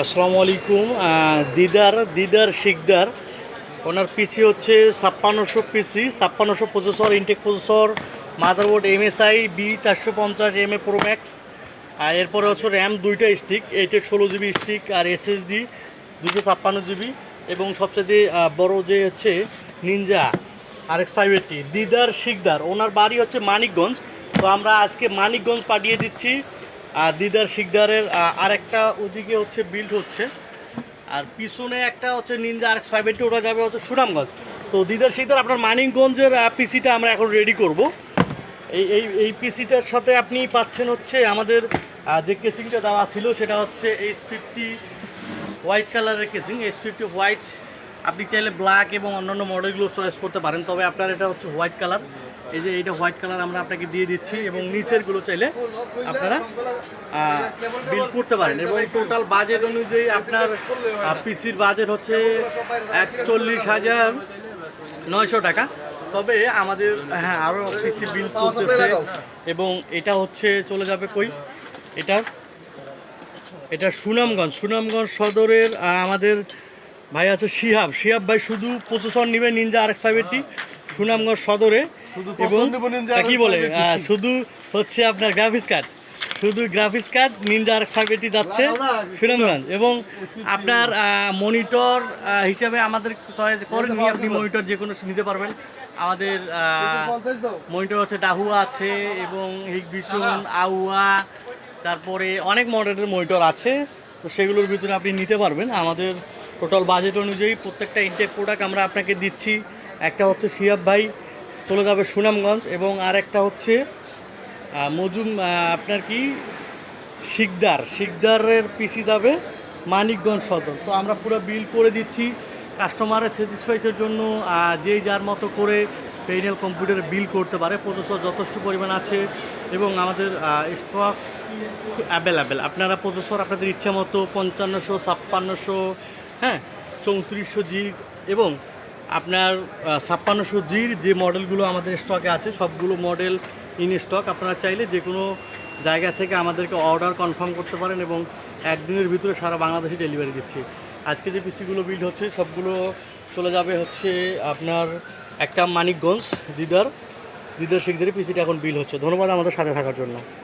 আসসালামু আলাইকুম দিদার দিদার শিকদার। ওনার পিসি হচ্ছে ছাপ্পান্নশো PC, ছাপ্পান্নশো processor Intel processor motherboard MSI B চারশো পঞ্চাশ এম এ প্রো ম্যাক্স আর এরপরে হচ্ছে র্যাম দুইটা স্টিক এইটের ষোলো জিবি স্টিক আর এসএসডি দুশো ছাপ্পান্ন জিবি এবং সবচেয়ে বড় যে হচ্ছে ninja R X five Didar Sikdar. ওনার বাড়ি হচ্ছে মানিকগঞ্জ, তো আমরা আজকে মানিকগঞ্জ পাঠিয়ে দিচ্ছি। আর দিদার শিকদারের আরেকটা ওদিকে হচ্ছে বিল্ড হচ্ছে। আর পিছনে একটা হচ্ছে নিনজা আর ফাইভ এইটটি ওটা যাবে হচ্ছে সুনামগঞ্জ। তো দিদার শিকদার, আপনার মানিকগঞ্জের পিসিটা আমরা এখন রেডি করব। এই এই এই পিসিটার সাথে আপনি পাচ্ছেন হচ্ছে আমাদের যে কেসিংটা দেওয়া ছিল, সেটা হচ্ছে এইচ ফিফটি হোয়াইট কালারের কেসিং এইচ ফিফটি হোয়াইট আপনি চাইলে ব্ল্যাক এবং অন্যান্য মডেলগুলো চয়েস করতে পারেন, তবে আপনার এটা হচ্ছে হোয়াইট কালার এই যে এইটা হোয়াইট কালার আমরা আপনাকে দিয়ে দিচ্ছি এবং নিচের নিচেরগুলো চাইলে আপনারা বিল করতে পারেন। এবং টোটাল বাজেট অনুযায়ী আপনার পিসির বাজেট হচ্ছে একচল্লিশ হাজার নয়শো টাকা। তবে আমাদের হ্যাঁ আরও পিসি বিল চলতেছে এবং এটা হচ্ছে, চলে যাবে কই? এটা এটা সুনামগঞ্জ। সুনামগঞ্জ সদরের আমাদের ভাই আছে শিহাব। শিহাব ভাই শুধু প্রসেসর নেবে ninja R X five Sunamganj সদরে এবং কি বলে? শুধু হচ্ছে আপনার গ্রাফিক্স কার্ড। শুধু graphics card ninja R X যাচ্ছে সুনামগঞ্জ। এবং আপনার মনিটর হিসাবে আমাদের চয়েস করেন আপনি মনিটর যে কোনো নিতে পারবেন। আমাদের মনিটর হচ্ছে ডাহুয়া আছে এবং হিগভিশন আউয়া তারপরে অনেক মডেলের মনিটর আছে। তো সেগুলোর ভিতরে আপনি নিতে পারবেন। আমাদের টোটাল বাজেট অনুযায়ী প্রত্যেকটা ইনটেক প্রোডাক্ট আমরা আপনাকে দিচ্ছি। একটা হচ্ছে শিয়াব ভাই, চলে যাবে সুনামগঞ্জ এবং আর একটা হচ্ছে মজুম আপনার কি? শিকদার। শিকদারের পিসি যাবে মানিকগঞ্জ সদর। তো আমরা পুরো বিল করে দিচ্ছি কাস্টমারের স্যাটিসফাইসের জন্য যেই যার মতো করে পেইনেল কম্পিউটারে বিল করতে পারে প্রসেসর যথেষ্ট পরিমাণ আছে এবং আমাদের স্টক অ্যাভেলেবেল আপনারা প্রসেসর আপনাদের ইচ্ছা মতো পঞ্চান্নশো, ছাপ্পান্নশো হ্যাঁ চৌত্রিশশো জি এবং আপনার ছাপ্পান্নশো জির যে মডেলগুলো আমাদের স্টকে আছে, সবগুলো মডেল ইন স্টক আপনারা চাইলে যে কোনো জায়গা থেকে আমাদেরকে অর্ডার কনফার্ম করতে পারেন এবং একদিনের ভিতরে সারা বাংলাদেশে ডেলিভারি দিচ্ছি। আজকে যে পিসিগুলো বিল্ড হচ্ছে, সবগুলো চলে যাবে হচ্ছে আপনার একটা মানিকগঞ্জ, দিদার দিদার শিখদের পিসিটা এখন বিল হচ্ছে। ধন্যবাদ আমাদের সাথে থাকার জন্য।